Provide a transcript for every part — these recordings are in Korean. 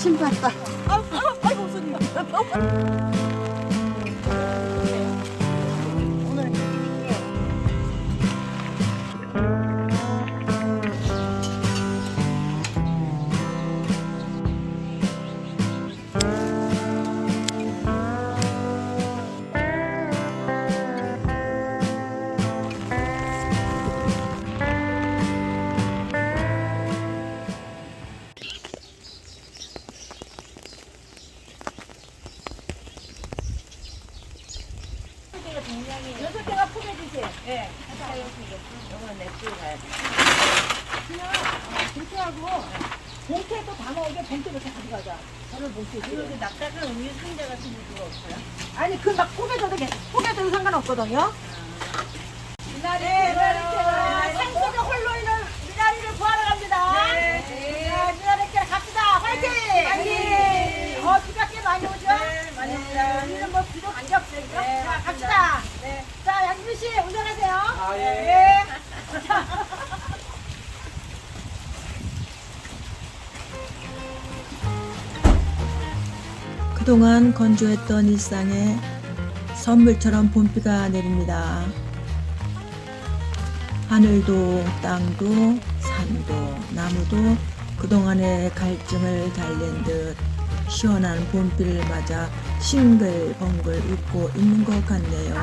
신봤다. 아, 아, 아이고 손님. 상관없거든요. 미나리 네. 산속에 홀로 있는 미나리를 구하러 갑니다. 네. 자, 미나리께 갑시다. 화이팅! 화이팅! 어, 비가 꽤 많이 오죠? 네, 많이 옵니다. 우리는 뭐 비도 관계 없어요. 그죠? 네, 자. 갑시다. 네. 자, 양준 씨 운전하세요. 아, 예. 네. 그동안 건조했던 일상에 선물처럼 봄비가 내립니다. 하늘도 땅도 산도 나무도 그동안의 갈증을 달랜 듯 시원한 봄비를 맞아 싱글벙글 웃고 있는 것 같네요.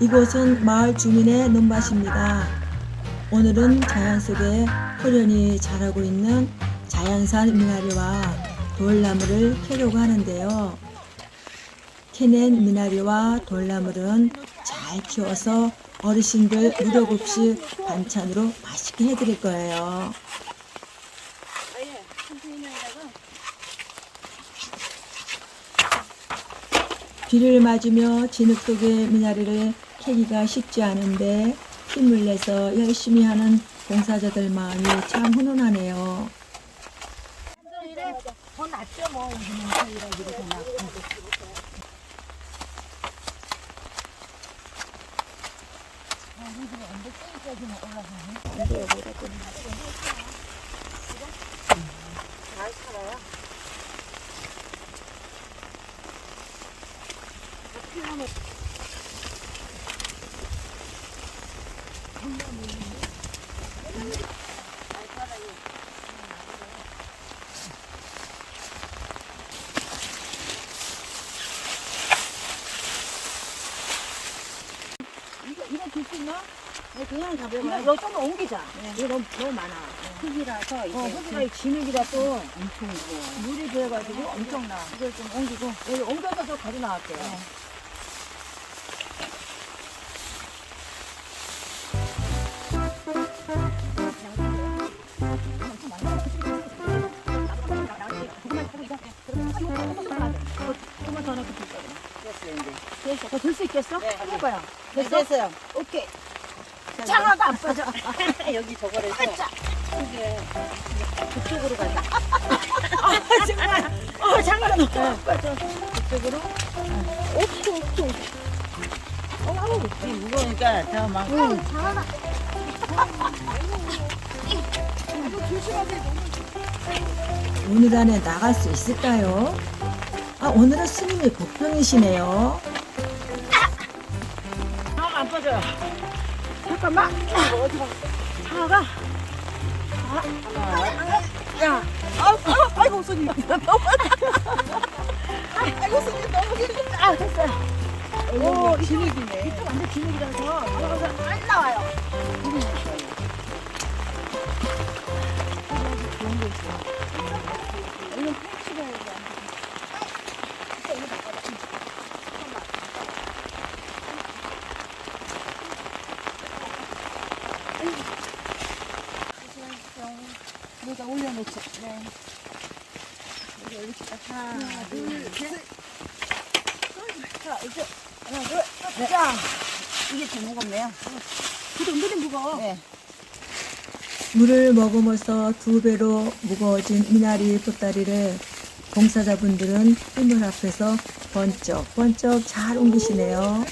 이곳은 마을 주민의 논밭입니다. 오늘은 자연 속에 호련히 자라고 있는 자연산 미나리와 돌나무를 캐려고 하는데요. 캐낸 미나리와 돌나물은 잘 키워서 어르신들 무력 없이 반찬으로 맛있게 해드릴 거예요. 비를 맞으며 진흙 속의 미나리를 캐기가 쉽지 않은데 힘을 내서 열심히 하는 봉사자들 마음이 참 훈훈하네요. 더 낫죠, 뭐. 저희랑 이렇게 낫고. 이거, 이거 줄수 있나? 네, 그냥 이거, 가벼워요. 이거 좀 옮기자. 이거 너무, 너무 많아. 흙이라서 이게 어, 흙이라 이 진흙이라 또 엄청 무거워요. 물이 들어가지고 엄청나. 이걸 좀 옮기고 여기 옮겨서 좀 가져 나갈게요. 조금만 더 넣고 줄 거야. 됐어요 이제. 됐어. 더들수 있겠어? 네. 네, 됐어? 됐어요. 오케이. 장어도 안 빠져. 여기 저거를 해서. 이게 그쪽으로 가자. 아, 정말. 어, 너무 안 빠져. 그쪽으로. 오케이, 오케이. 어, 아우. 이 무거우니까 더 막. 응. 장어나. 이거 조심하세요. 오늘 안에 나갈 수 있을까요? 아, 오늘은 스님이 복병이시네요. 장어가 안 빠져요. 잠깐만. 어디 가? 장어가. 야. 아, 아, 아이고, 손님. 아이고, 손님 너무 길다. 아, 됐어요. 오, 진흙이네. 이쪽 완전 진흙이라서 들어가서 안 나와요. 좋은 거 있어. 이건 해야 돼. 이거 나가자. 여기다 올려놓자. 네. 여기 딱 하나, 둘, 셋. 자, 이제 하나, 둘, 셋. 자, 이게 더 무겁네요. 그도 은근히 무거워. 네. 물을 머금어서 두 배로 무거워진 미나리 보따리를 봉사자분들은 흰물 앞에서 번쩍 번쩍 잘 옮기시네요.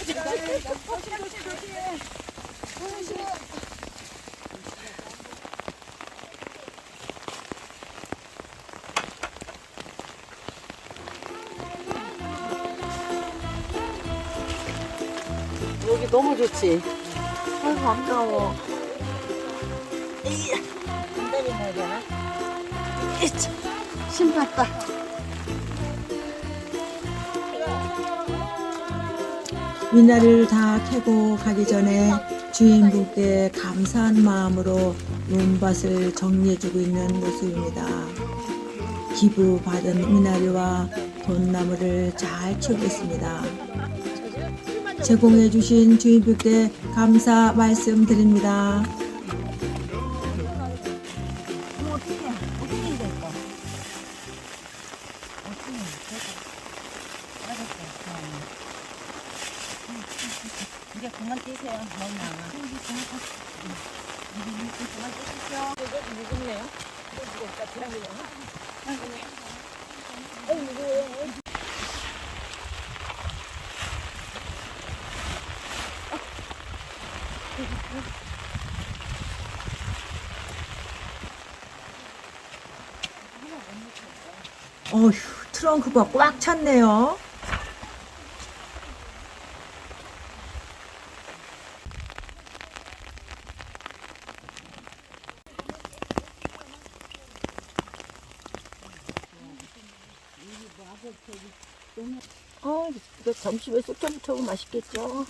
한달이 넣어야 되나? 이차. 신봤다. 미나리를 다 캐고 가기 전에 주인분께 감사한 마음으로 논밭을 정리해주고 있는 모습입니다. 기부 받은 미나리와 돈나무를 잘 키우겠습니다. 제공해 주신 주인분께 감사 말씀드립니다. 어휴, 트렁크가 꽉 찼네요. 어, 이거 점심에 쑥점부터 맛있겠죠?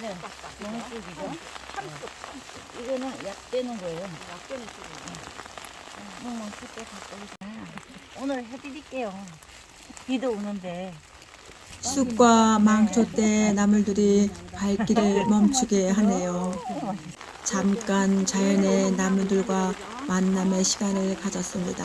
네. 너무 쑥이죠? 참쑥. 이거는 약 빼는 거예요. 약 빼는 쑥이요. 응, 쑥에 갖고 오세요. 오늘 해드릴게요. 비도 오는데. 쑥과 망초 때 나물들이 발길을 멈추게 하네요. 잠깐 자연의 나무들과 만남의 시간을 가졌습니다.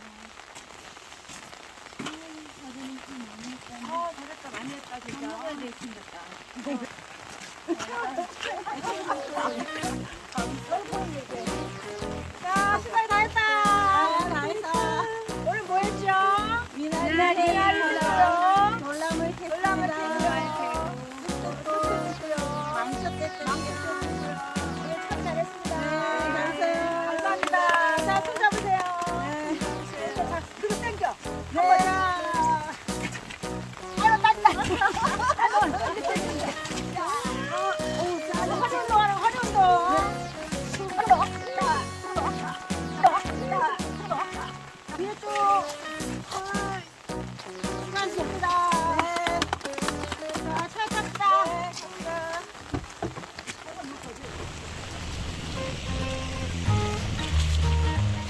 어, 자, 많이 들었습니다.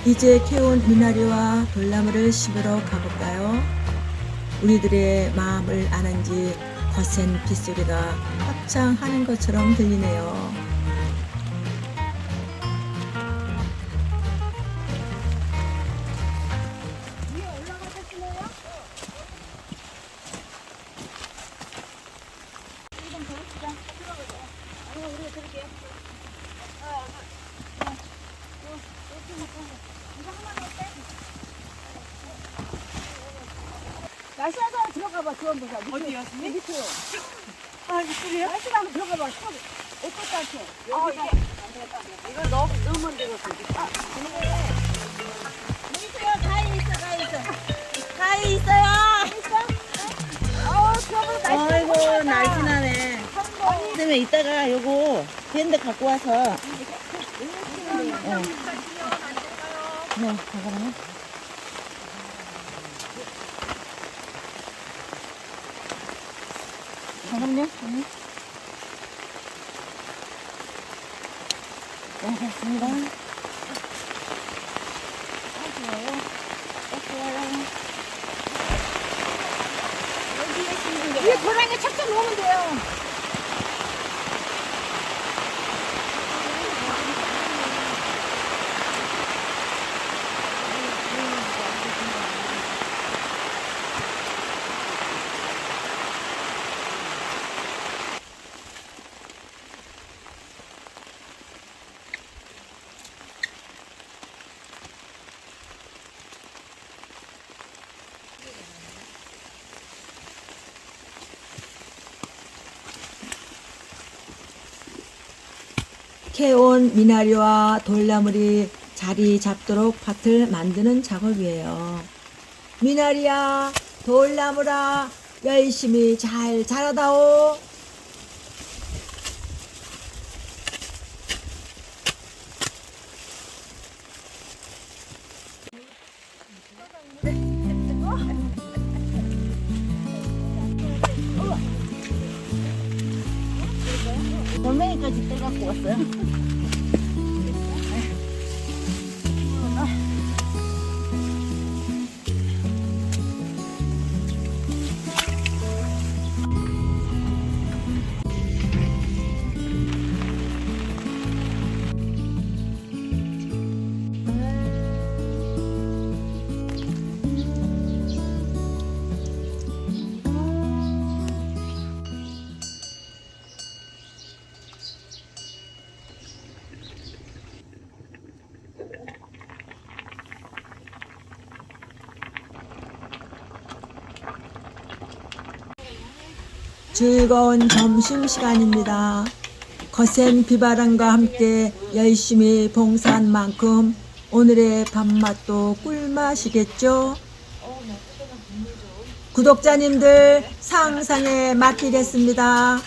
이제 캐온 미나리와 돌나무를 심으러 가볼까요? 우리들의 마음을 아는지 거센 빗소리가 합창하는 것처럼 들리네요. 날씨 한번 들어가 봐. 그런 보자. 어디요? 밑에요. 아, 밑에요? 날씨 한번 들어가 봐. 어떻게 할게? 여기가 이거 넣, 넣으면 되겠어. 있어요. 가위 있어. 가위 있어. 가위 있어요. 있어? 어, 날씨 아이고, 날씬하네. 그러면 이따가 요거 밴드 갖고 와서. 어. 네, 잠깐만 잠깐만요. 네. 네, 됐습니다. 음. 아, 좋아요. 아, 좋아요. 여기에 심는 거. 위에 고랑에 착착 놓으면 돼요. 캐온 미나리와 돌나물이 자리 잡도록 밭을 만드는 작업이에요. 미나리야, 돌나무라, 열심히 잘 자라다오. 돌멩이까지 떼갖고 왔어요. 즐거운 점심시간입니다. 거센 비바람과 함께 열심히 봉사한 만큼 오늘의 밥맛도 꿀맛이겠죠? 구독자님들 상상에 맡기겠습니다.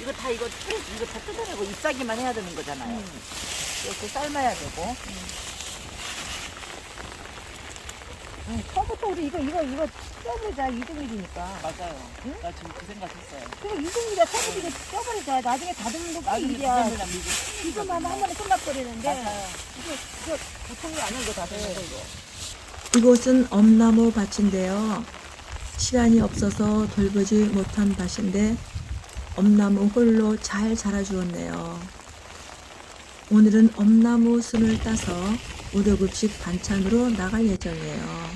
이거 다 이거 뜯- 이거 다 뜯어내고 잎사귀만 해야 되는 거잖아요. 이렇게 삶아야 되고. 처음부터 우리 이거 이거 이거 쪄버리자 이등일이니까. 맞아요. 나 지금 그 생각했어요. 그리고 이등이가 처음부터 이거 쪄버리자. 나중에 다듬는 것도 나중에 일이야. 하면 한 번에 끝나버리는데 맞아요. 이거 이거 보통이 아니야 이거 다듬는 거 이거. 이곳은 엄나무 밭인데요. 시간이 없어서 돌보지 못한 밭인데 엄나무 홀로 잘 자라주었네요. 오늘은 엄나무 순을 따서 5.6급식 반찬으로 나갈 예정이에요.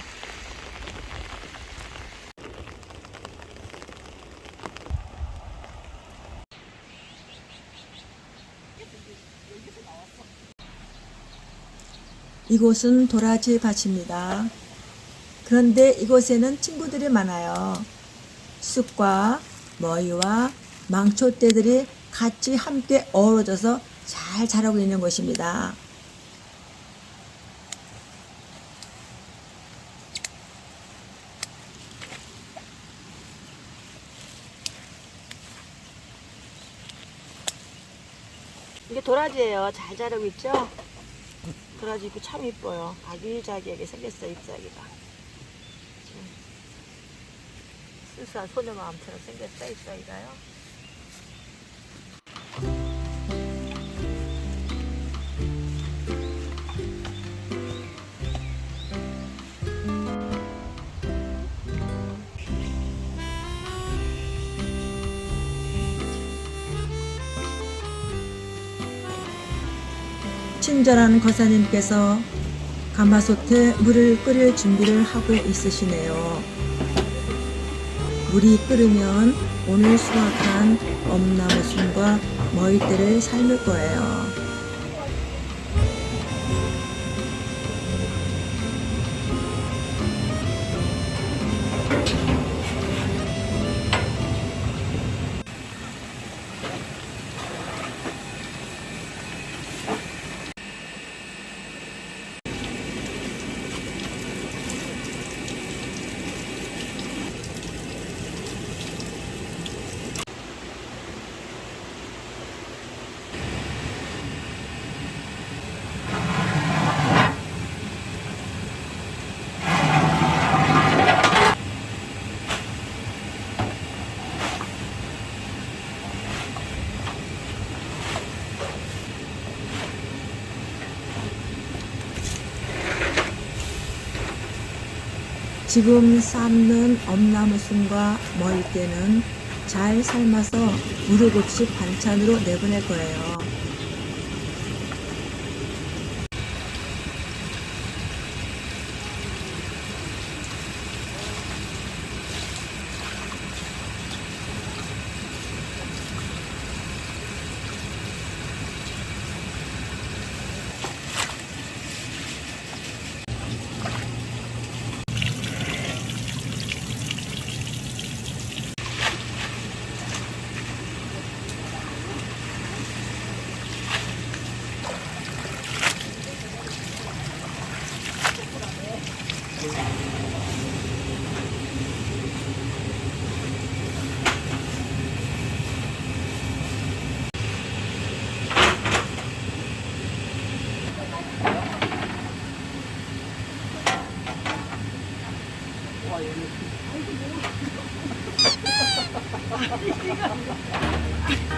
이곳은 도라지 밭입니다. 그런데 이곳에는 친구들이 많아요. 쑥과 머위와 망초떼들이 같이 함께 어우러져서 잘 자라고 있는 곳입니다. 이게 도라지예요. 잘 자라고 있죠? 도라지 잎이 참 이뻐요. 아기자기하게 생겼어요, 잎사귀가. 지금 순수한 소녀 마음처럼 생겼어요, 잎사귀가요. 친절한 거사님께서 가마솥에 물을 끓일 준비를 하고 있으시네요. 물이 끓으면 오늘 수확한 엄나무 순과 머위대를 삶을 거예요. 지금 삶는 엄나무순과 머위대는 잘 삶아서 무릎 없이 반찬으로 내보낼 거예요.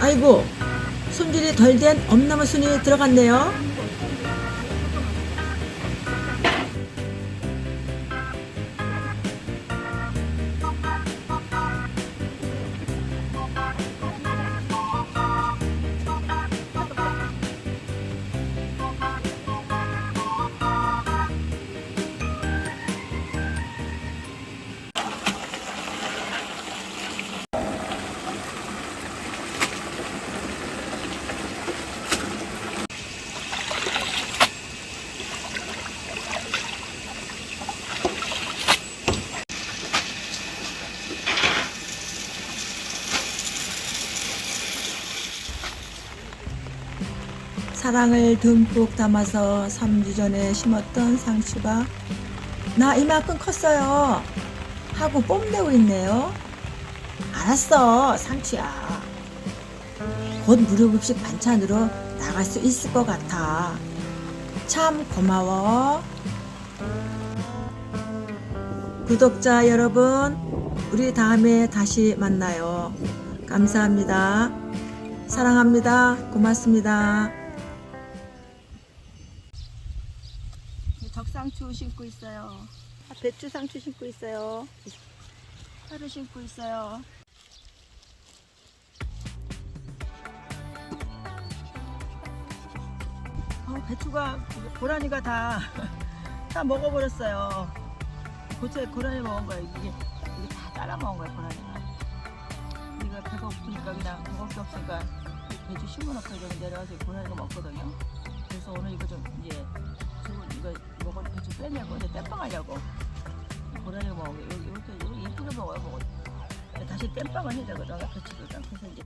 아이고, 손질이 덜 된 엄나무 순이 들어갔네요. 사랑을 듬뿍 담아서 3주 전에 심었던 상추가 나 이만큼 컸어요 하고 뽐내고 있네요. 알았어 상추야. 곧 무료급식 반찬으로 나갈 수 있을 것 같아. 참 고마워. 구독자 여러분, 우리 다음에 다시 만나요. 감사합니다. 사랑합니다. 고맙습니다. 상추 심고 있어요. 배추 상추 심고 있어요. 파를 심고 있어요. 어, 배추가 고라니가 다, 다 먹어버렸어요. 고체 고라니 먹은 거야. 이게, 이게 다 따라 먹은 거야, 고라니가. 우리가 배가 고프니까 그냥 먹을 게 없으니까 배추 심어놓고 여기 내려와서 고라니가 먹거든요. 그래서 오늘 이거 좀 이제 이거 먹을 배추 빼내고 이제 땜빵하려고 고라니가 먹은 거. 이렇게 이렇게 먹어요, 먹어. 다시 땜빵을 해야 되거든, 배추를. 그래서 이제